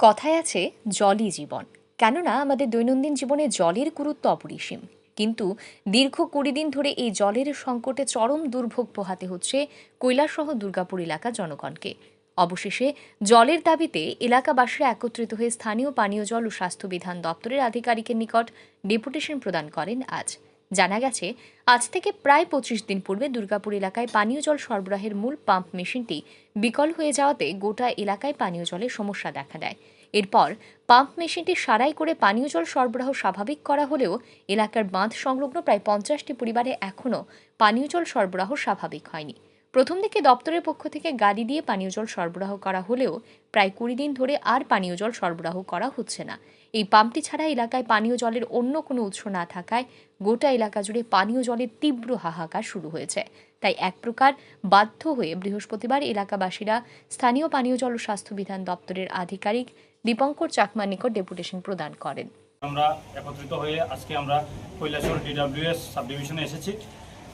কথায় আছে, জলই জীবন। কেননা আমাদের দৈনন্দিন জীবনে জলের গুরুত্ব অপরিসীম। কিন্তু দীর্ঘ কুড়ি দিন ধরে এই জলের সংকটে চরম দুর্ভোগ পোহাতে হচ্ছে কৈলাসসহ দুর্গাপুর এলাকা জনগণকে। অবশেষে জলের দাবিতে এলাকাবাসীরা একত্রিত হয়ে স্থানীয় পানীয় জল ও স্বাস্থ্য বিধান দপ্তরের আধিকারিকের নিকট ডেপুটেশন প্রদান করেন আজ। জানা গেছে, আজ থেকে প্রায় পঁচিশ দিন পূর্বে দুর্গাপুর এলাকায় পানীয় জল সরবরাহের মূল পাম্প মেশিনটি বিকল হয়ে যাওয়াতে গোটা এলাকায় পানীয় জলের সমস্যা দেখা দেয়। এরপর পাম্প মেশিনটি সারাই করে পানীয় জল সরবরাহ স্বাভাবিক করা হলেও এলাকার বাঁধ সংলগ্ন প্রায় পঞ্চাশটি পরিবারে এখনও পানীয় জল সরবরাহ স্বাভাবিক হয়নি। প্রথম দিকে দপ্তরের পক্ষ থেকে গাড়ি দিয়ে পানীয় জল সরবরাহ করা হলেও প্রায় কুড়ি দিন ধরে আর পানীয় জল সরবরাহ করা হচ্ছে না। এই পাম্পটি ছাড়া এলাকায় পানীয় জলের অন্য কোনো উৎস না থাকায় গোটা এলাকা জুড়ে পানীয় জলের তীব্র হাহাকার শুরু হয়েছে। তাই এক প্রকার বাধ্য হয়ে বৃহস্পতিবার এলাকাবাসীরা স্থানীয় পানীয় জল ও স্বাস্থ্য বিধান দপ্তরের আধিকারিক দীপঙ্কর চাকমার নিকট ডেপুটেশন প্রদান করেন। আমরা একত্রিত হয়ে আজকে আমরা কৈলাসর ডিডাব্লিউএস সাব ডিভিশনে এসেছি।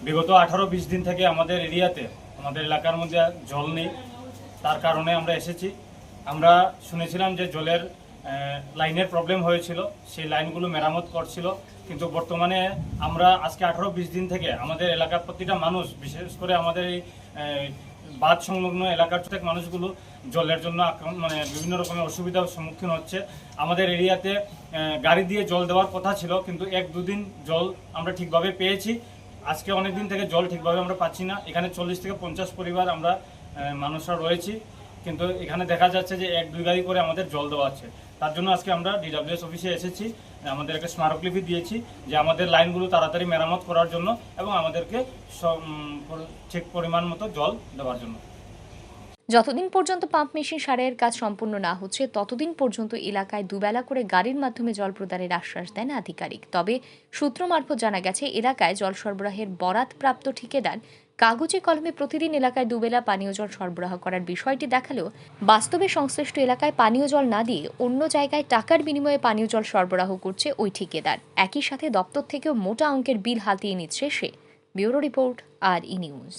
বিগত আঠারো বিশ দিন থেকে আমাদের এরিয়াতে আমাদের এলাকার মধ্যে জল নেই। তার কারণে আমরা এসেছি। আমরা শুনেছিলাম যে জলের লাইনের প্রবলেম হয়েছিল। সেই লাইনগুলো মেরামত করছিল। কিন্তু বর্তমানে আমরা আজকে আঠারো বিশ দিন থেকে আমাদের এলাকার প্রতিটা মানুষ, বিশেষ করে আমাদের এই বাঁধ সংলগ্ন এলাকার প্রত্যেক মানুষগুলো জলের জন্য মানে বিভিন্ন রকমের অসুবিধার সম্মুখীন হচ্ছে। আমাদের এরিয়াতে গাড়ি দিয়ে জল দেওয়ার কথা ছিল, কিন্তু এক দুদিন জল আমরা ঠিকভাবে পেয়েছি। আজকে অনেক দিন থেকে জল ঠিকভাবে আমরা পাচ্ছি না। এখানে চল্লিশ থেকে পঞ্চাশ পরিবার আমরা মানুষরা রয়েছি। কিন্তু এখানে দেখা যাচ্ছে যে এক দুই গাড়ি করে আমাদের জল দেওয়া আছে। তার জন্য আজকে আমরা ডিডাব্লিউএস অফিসে এসেছি আমাদের একটা স্মারকলিপি দিয়েছি যে আমাদের লাইনগুলো তাড়াতাড়ি মেরামত করার জন্য এবং আমাদেরকে সব, ঠিক পরিমাণ মতো জল দেওয়ার জন্য। যতদিন পর্যন্ত পাম্প মেশিন সারাইয়ের কাজ সম্পূর্ণ না হচ্ছে, ততদিন পর্যন্ত এলাকায় দুবেলা করে গাড়ির মাধ্যমে জল প্রদানের আশ্বাস দেন আধিকারিক। তবে সূত্র মারফত জানা গেছে, এলাকায় জল সরবরাহের বরাতপ্রাপ্ত ঠিকাদার কাগজে কলমে প্রতিদিন এলাকায় দুবেলা পানীয় জল সরবরাহ করার বিষয়টি দেখালেও বাস্তবে সংশ্লিষ্ট এলাকায় পানীয় জল না দিয়ে অন্য জায়গায় টাকার বিনিময়ে পানীয় জল সরবরাহ করছে ওই ঠিকাদার। একই সাথে দপ্তর থেকেও মোটা অঙ্কের বিল হাতিয়ে নিচ্ছে সে। Bureau report, R E news.